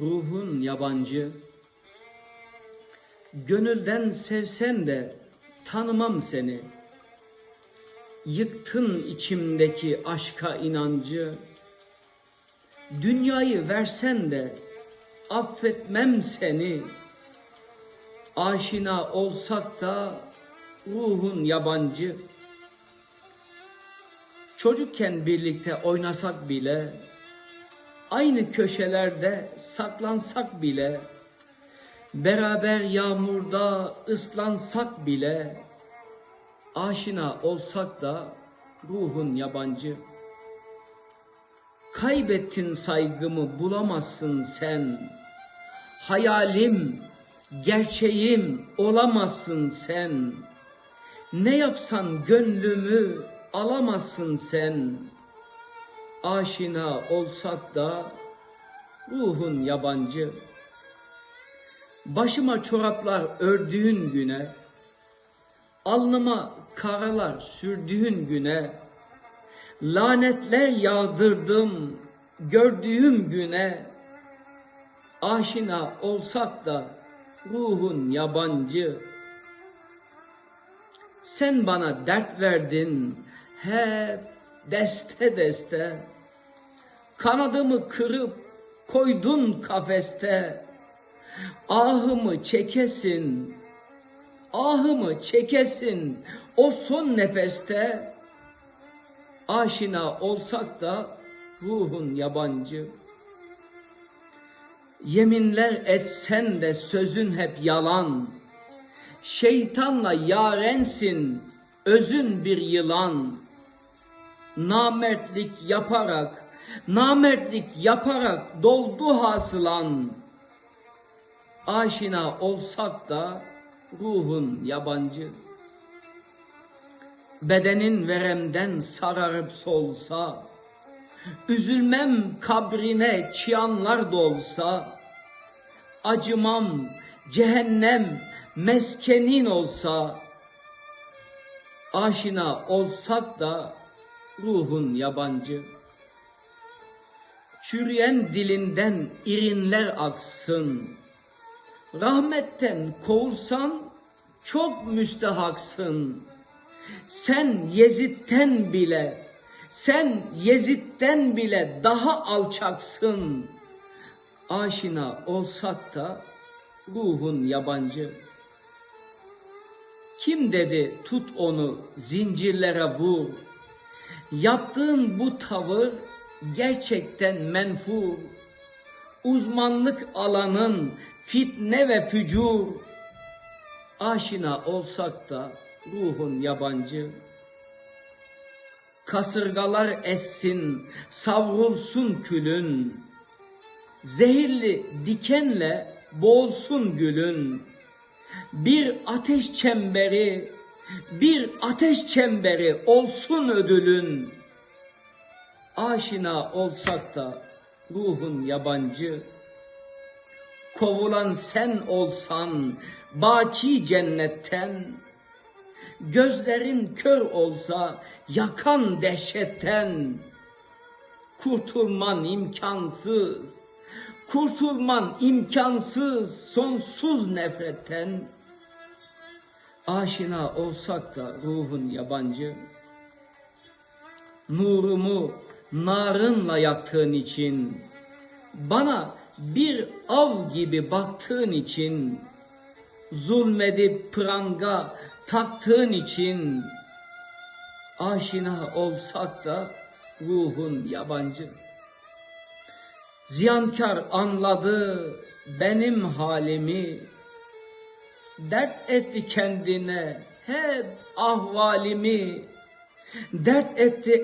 Ruhun yabancı, gönülden sevsen de tanımam seni. Yıktın içimdeki aşka inancı, dünyayı versen de affetmem seni. Aşina olsak da ruhun yabancı. Çocukken birlikte oynasak bile, aynı köşelerde saklansak bile, beraber yağmurda ıslansak bile, aşina olsak da ruhun yabancı. Kaybettin saygımı bulamazsın sen. Hayalim, gerçeğim olamazsın sen. Ne yapsan gönlümü alamazsın sen. Aşina olsak da ruhun yabancı. Başıma çoraplar ördüğün güne, alnıma karalar sürdüğün güne, lanetler yağdırdım gördüğüm güne, aşina olsak da ruhun yabancı. Sen bana dert verdin hep deste deste. Kanadımı kırıp koydun kafeste. Ahımı çekesin, ahımı çekesin o son nefeste. Aşina olsak da ruhun yabancı. Yeminler etsen de sözün hep yalan. Şeytanla yarensin, özün bir yılan. Namertlik yaparak, namertlik yaparak doldu hasılan. Aşina olsak da ruhun yabancı. Bedenin veremden sararıp solsa, Üzülmem kabrine çıyanlar dolsa, acımam cehennem meskenin olsa, aşina olsak da ruhun yabancı. Çürüyen dilinden irinler aksın, rahmetten kovulsan çok müstehaksın. Sen Yezid'ten bile sen Yezid'den bile daha alçaksın. Aşina olsak da ruhun yabancı. Kim dedi tut onu zincirlere vur. Yaptığın bu tavır gerçekten menfur. Uzmanlık alanın fitne ve fücur. Aşina olsak da ruhun yabancı. Kasırgalar essin, savrulsun külün. Zehirli dikenle boğulsun gülün. Bir ateş çemberi, bir ateş çemberi olsun ödülün. Aşina olsak da ruhun yabancı. Kovulan sen olsan baki cennetten, Gözlerin kör olsa yakan dehşetten kurtulman imkansız. Kurtulman imkansız sonsuz nefretten. Aşina olsak da ruhun yabancı. Nurumu narınla yaktığın için, bana bir av gibi baktığın için, zulmedip pranga taktığın için aşina olsak da ruhun yabancı. Ziyankar anladı benim halimi, dert etti kendine hep ahvalimi, dert etti